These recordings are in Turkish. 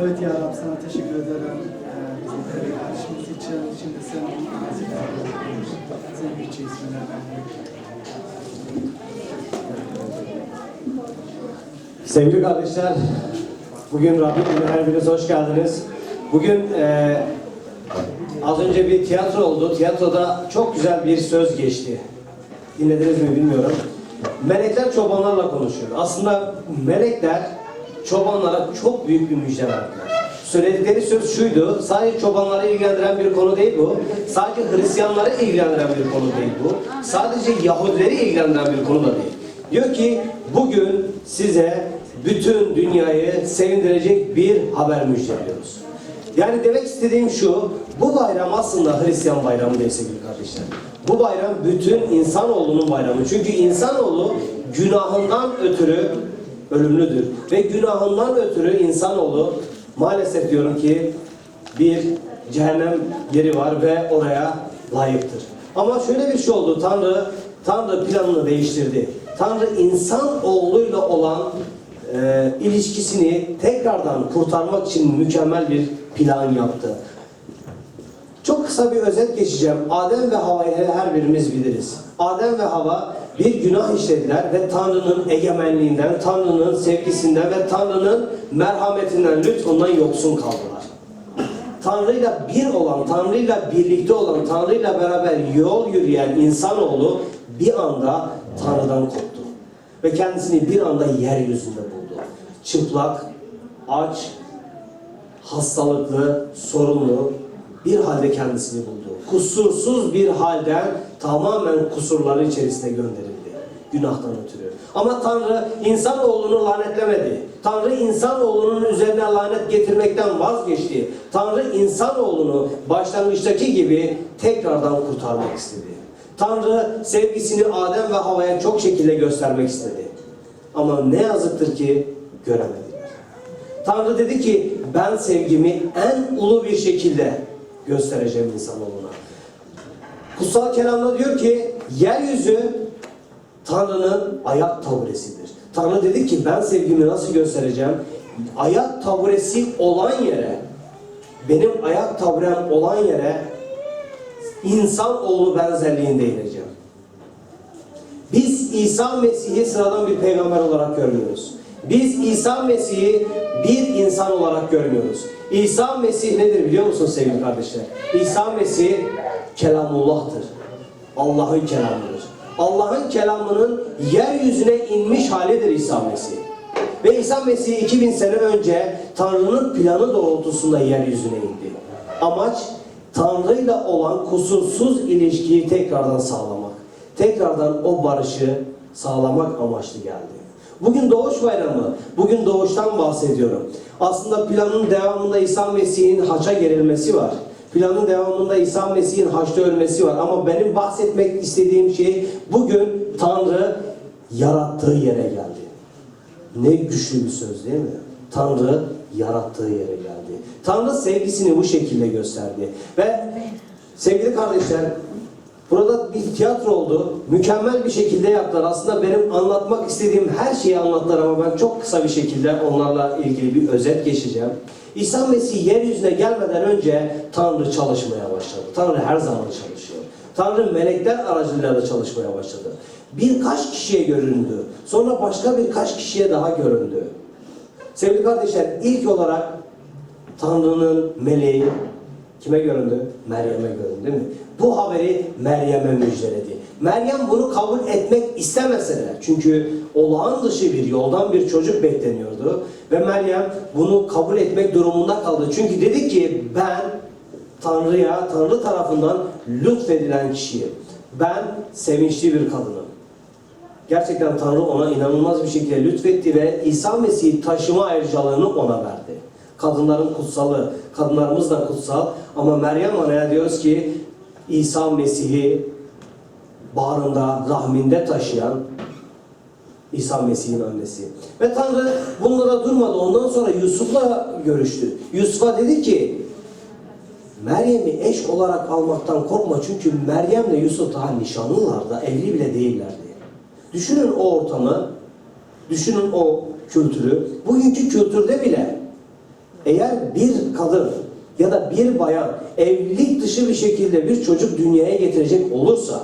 Evet ya Rab sana teşekkür ederim. Ee, bizi tabii karşımız için. Şimdi senin nazik Senin yüce ismine Sevgili kardeşler, bugün Rabbim her biriniz hoş geldiniz. Bugün eee, az önce bir tiyatro oldu. Tiyatroda çok güzel bir söz geçti. Dinlediniz mi bilmiyorum. Melekler çobanlarla konuşuyor. Aslında melekler çobanlara çok büyük bir müjde verdiler. Söyledikleri söz şuydu, sadece çobanları ilgilendiren bir konu değil bu. Sadece Hristiyanları ilgilendiren bir konu değil bu. Sadece Yahudileri ilgilendiren bir konu da değil. Diyor ki bugün size bütün dünyayı sevindirecek bir haber müjdeliyoruz. Yani demek istediğim şu, bu bayram aslında Hristiyan bayramı değil sevgili kardeşler. Bu bayram bütün insanoğlunun bayramı. Çünkü insanoğlu günahından ötürü ölümlüdür. Ve günahından ötürü insanoğlu maalesef diyorum ki bir cehennem yeri var ve oraya layıktır. Ama şöyle bir şey oldu. Tanrı Tanrı planını değiştirdi. Tanrı insan oğluyla olan e, ilişkisini tekrardan kurtarmak için mükemmel bir plan yaptı. Çok kısa bir özet geçeceğim. Adem ve Hava'yı her birimiz biliriz. Adem ve Hava bir günah işlediler ve Tanrı'nın egemenliğinden, Tanrı'nın sevgisinden ve Tanrı'nın merhametinden, lütfundan yoksun kaldılar. Tanrı'yla bir olan, Tanrı'yla birlikte olan, Tanrı'yla beraber yol yürüyen insanoğlu bir anda Tanrı'dan koptu. Ve kendisini bir anda yeryüzünde buldu. Çıplak, aç, hastalıklı, sorunlu bir halde kendisini buldu. Kusursuz bir halden tamamen kusurları içerisine gönderildi. Günahtan ötürü. Ama Tanrı insanoğlunu lanetlemedi. Tanrı insanoğlunun üzerine lanet getirmekten vazgeçti. Tanrı insanoğlunu başlangıçtaki gibi tekrardan kurtarmak istedi. Tanrı sevgisini Adem ve Hava'ya çok şekilde göstermek istedi. Ama ne yazıktır ki göremediler. Tanrı dedi ki ben sevgimi en ulu bir şekilde göstereceğim insanoğluna. Kutsal kelamda diyor ki yeryüzü Tanrı'nın ayak taburesidir. Tanrı dedi ki ben sevgimi nasıl göstereceğim? Ayak taburesi olan yere, benim ayak taburem olan yere insan oğlu benzerliğinde ineceğim. Biz İsa Mesih'i sıradan bir peygamber olarak görmüyoruz. Biz İsa Mesih'i bir insan olarak görmüyoruz. İsa Mesih nedir biliyor musun sevgili kardeşler? İsa Mesih kelamullah'tır. Allah'ın kelamıdır. Allah'ın kelamının yeryüzüne inmiş halidir İsa Mesih. Ve İsa Mesih 2000 sene önce Tanrı'nın planı doğrultusunda yeryüzüne indi. Amaç Tanrı'yla olan kusursuz ilişkiyi tekrardan sağlamak. Tekrardan o barışı sağlamak amaçlı geldi. Bugün doğuş bayramı, bugün doğuştan bahsediyorum. Aslında planın devamında İsa Mesih'in haça gerilmesi var. Planın devamında İsa Mesih'in haçta ölmesi var. Ama benim bahsetmek istediğim şey bugün Tanrı yarattığı yere geldi. Ne güçlü bir söz değil mi? Tanrı yarattığı yere geldi. Tanrı sevgisini bu şekilde gösterdi. Ve sevgili kardeşler burada bir tiyatro oldu. Mükemmel bir şekilde yaptılar. Aslında benim anlatmak istediğim her şeyi anlattılar ama ben çok kısa bir şekilde onlarla ilgili bir özet geçeceğim. İsa Mesih yeryüzüne gelmeden önce Tanrı çalışmaya başladı. Tanrı her zaman çalışıyor. Tanrı melekler aracılığıyla da çalışmaya başladı. Birkaç kişiye göründü. Sonra başka birkaç kişiye daha göründü. Sevgili kardeşler ilk olarak Tanrı'nın meleği kime göründü? Meryem'e göründü değil mi? Bu haberi Meryem'e müjdeledi. Meryem bunu kabul etmek istemese de çünkü olağan dışı bir yoldan bir çocuk bekleniyordu ve Meryem bunu kabul etmek durumunda kaldı. Çünkü dedi ki ben Tanrı'ya, Tanrı tarafından lütfedilen kişiyim. Ben sevinçli bir kadınım. Gerçekten Tanrı ona inanılmaz bir şekilde lütfetti ve İsa Mesih taşıma ayrıcalığını ona verdi. Kadınların kutsalı, kadınlarımız da kutsal ama Meryem Ana'ya diyoruz ki İsa Mesih'i bağrında, rahminde taşıyan İsa Mesih'in annesi. Ve Tanrı bunlara durmadı. Ondan sonra Yusuf'la görüştü. Yusuf'a dedi ki Meryem'i eş olarak almaktan korkma çünkü Meryem'le Yusuf daha nişanlılar da evli bile değillerdi. Düşünün o ortamı, düşünün o kültürü. Bugünkü kültürde bile eğer bir kadın ya da bir bayan evlilik dışı bir şekilde bir çocuk dünyaya getirecek olursa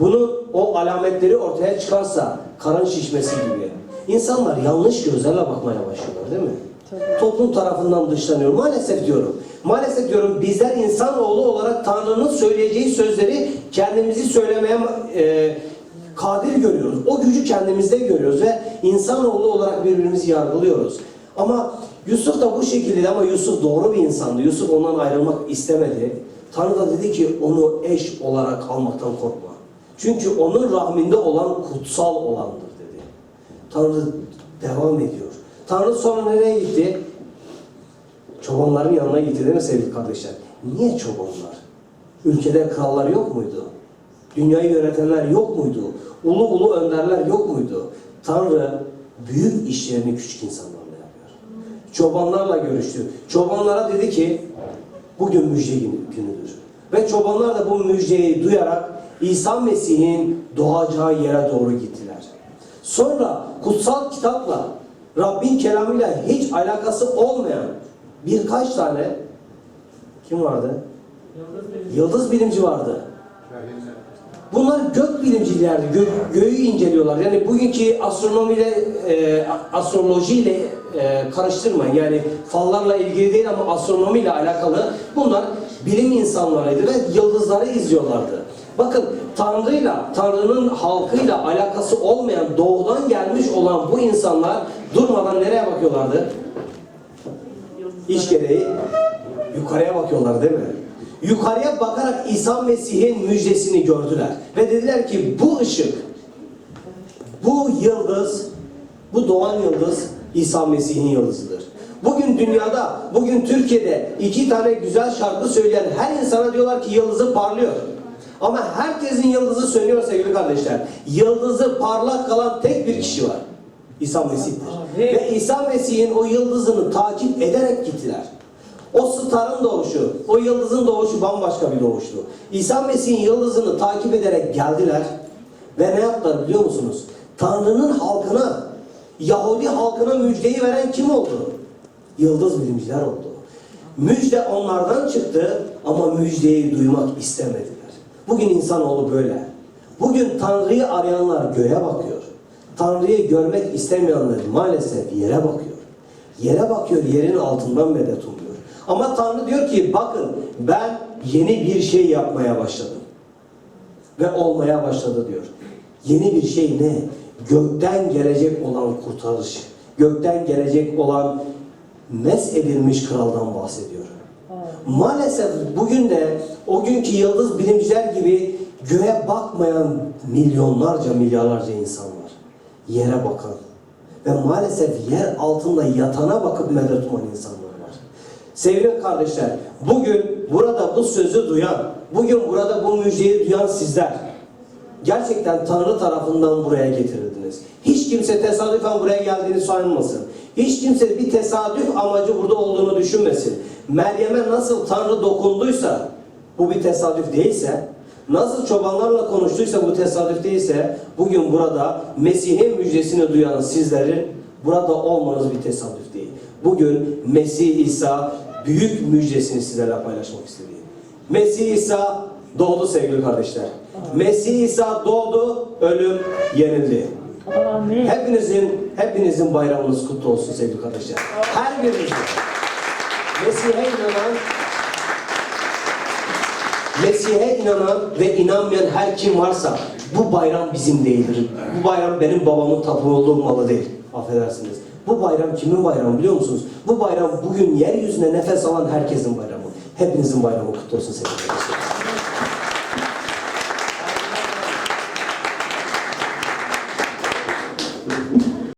bunu o alametleri ortaya çıkarsa karın şişmesi gibi insanlar yanlış gözlerle bakmaya başlıyorlar değil mi? Toplum tarafından dışlanıyor. Maalesef diyorum. Maalesef diyorum bizler insanoğlu olarak Tanrı'nın söyleyeceği sözleri kendimizi söylemeye e, kadir görüyoruz. O gücü kendimizde görüyoruz ve insanoğlu olarak birbirimizi yargılıyoruz. Ama Yusuf da bu şekilde ama Yusuf doğru bir insandı. Yusuf ondan ayrılmak istemedi. Tanrı da dedi ki onu eş olarak almaktan korkma. Çünkü onun rahminde olan kutsal olandır dedi. Tanrı devam ediyor. Tanrı sonra nereye gitti? Çobanların yanına gitti değil mi sevgili kardeşler? Niye çobanlar? Ülkede krallar yok muydu? Dünyayı yönetenler yok muydu? Ulu ulu önderler yok muydu? Tanrı büyük işlerini küçük insanlarla yapıyor. Çobanlarla görüştü. Çobanlara dedi ki bugün müjde günü- günüdür. Ve çobanlar da bu müjdeyi duyarak İsa Mesih'in doğacağı yere doğru gittiler. Sonra kutsal kitapla Rabbin kelamıyla hiç alakası olmayan birkaç tane kim vardı? Yıldız bilimci vardı. Bunlar gök bilimcilerdi. Gö- göğü inceliyorlar. Yani bugünkü astronomiyle, e, astrolojiyle e, karıştırmayın. Yani fallarla ilgili değil ama astronomiyle alakalı. Bunlar bilim insanlarıydı ve yıldızları izliyorlardı. Bakın Tanrı'yla, Tanrı'nın halkıyla alakası olmayan, doğudan gelmiş olan bu insanlar durmadan nereye bakıyorlardı? İş gereği yukarıya bakıyorlar değil mi? Yukarıya bakarak İsa Mesih'in müjdesini gördüler. Ve dediler ki bu ışık, bu yıldız, bu doğan yıldız İsa Mesih'in yıldızıdır. Bugün dünyada, bugün Türkiye'de iki tane güzel şarkı söyleyen her insana diyorlar ki yıldızı parlıyor. Ama herkesin yıldızı sönüyor sevgili kardeşler. Yıldızı parlak kalan tek bir kişi var. İsa Mesih'tir. Ve İsa Mesih'in o yıldızını takip ederek gittiler. O starın doğuşu, o yıldızın doğuşu bambaşka bir doğuştu. İsa Mesih'in yıldızını takip ederek geldiler ve ne yaptılar biliyor musunuz? Tanrı'nın halkına, Yahudi halkına müjdeyi veren kim oldu? Yıldız bilimciler oldu. Müjde onlardan çıktı ama müjdeyi duymak istemediler. Bugün insanoğlu böyle. Bugün Tanrı'yı arayanlar göğe bakıyor. Tanrı'yı görmek istemeyenler maalesef yere bakıyor. Yere bakıyor, yerin altından medet umuyor. Ama Tanrı diyor ki bakın ben yeni bir şey yapmaya başladım. Ve olmaya başladı diyor. Yeni bir şey ne? Gökten gelecek olan kurtarış. Gökten gelecek olan mes edilmiş kraldan bahsediyor. Maalesef bugün de o günkü yıldız bilimciler gibi göğe bakmayan milyonlarca milyarlarca insan var. Yere bakan ve maalesef yer altında yatana bakıp medet uman insanlar var. Sevgili kardeşler, bugün burada bu sözü duyan, bugün burada bu müjdeyi duyan sizler, gerçekten Tanrı tarafından buraya getirildiniz. Hiç kimse tesadüfen buraya geldiğini sanmasın. Hiç kimse bir tesadüf amacı burada olduğunu düşünmesin. Meryem'e nasıl Tanrı dokunduysa, bu bir tesadüf değilse, nasıl çobanlarla konuştuysa bu tesadüf değilse, bugün burada Mesih'in müjdesini duyan sizlerin burada olmanız bir tesadüf değil. Bugün Mesih İsa büyük müjdesini sizlerle paylaşmak istedi. Mesih İsa doğdu sevgili kardeşler. Mesih İsa doğdu, ölüm yenildi. Amin. Hepinizin hepinizin bayramınız kutlu olsun sevgili kardeşler. Her birinizin. Mesih'e inanan Mesih'e inanan ve inanmayan her kim varsa bu bayram bizim değildir. Bu bayram benim babamın tapınıldığı malı değil. Affedersiniz. Bu bayram kimin bayramı biliyor musunuz? Bu bayram bugün yeryüzüne nefes alan herkesin bayramı. Hepinizin bayramı kutlu olsun sevgili.